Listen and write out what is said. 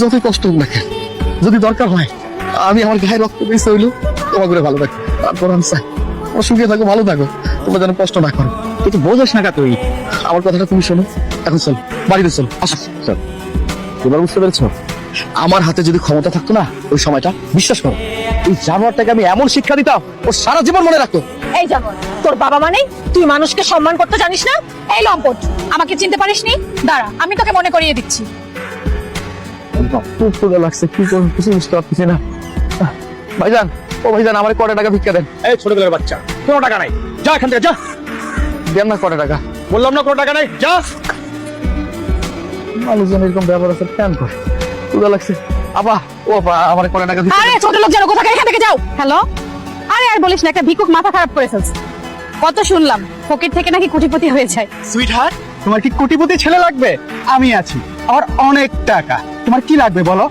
যতই কষ্ট হোক না কেন যদি দরকার হয় আমি আমার গায়ে রক্ত দিয়েছে হইল তোমার করে ভালো থাকো। তারপর আমি চাই আমার সুখে থাকো ভালো থাকো। তোমরা যেন কষ্ট না করো। তুই বোঝাস না কা তুই আমার কথাটা তুমি শোনো এখন চল বাড়িতে চল আসো। চল। এবার বুঝতে পেরেছ? আমার হাতে যদি ক্ষমতা থাকতো না ওই সময়টা বিশ্বাস করো এই জানোয়ারটাকে আমি এমন শিক্ষা দিতাম ও সারা জীবন মনে রাখতো। এই জানোয়ার তোর বাবা মানে? তুই মানুষকে সম্মান করতে জানিস না? এই লম্পট আমাকে চিনতে পারিসনি? দাঁড়া আমি তোকে মনে করিয়ে দিচ্ছি। খুব ক্ষুদা লাগছে কি করব কিছু বুঝতে পারতেছি না। ভাইজান ও ভাইজান আমার কটা টাকা ভিক্ষা দেন। এই ছোটবেলার বাচ্চা কোনো টাকা নাই। যা এখান থেকে যা। দেন না কটা টাকা। বললাম না কোনো টাকা নাই যা। মানুষজন এরকম ব্যবহার আছে কেন করে? ক্ষুদা লাগছে। আবা ও আপা আমার কটা টাকা ভিক্ষা আরে ছোট লোক যেন কোথাকে এখান থেকে যাও। হ্যালো? আরে আর বলিস না একটা ভিকুক মাথা খারাপ করে ফেলছে। কত শুনলাম ফকির থেকে নাকি কোটিপতি হয়ে যায়। সুইট হার্ট তোমার কি কোটিপতি ছেলে লাগবে? আমি আছি আমার অনেক টাকা। তোমার কি লাগবে বলো?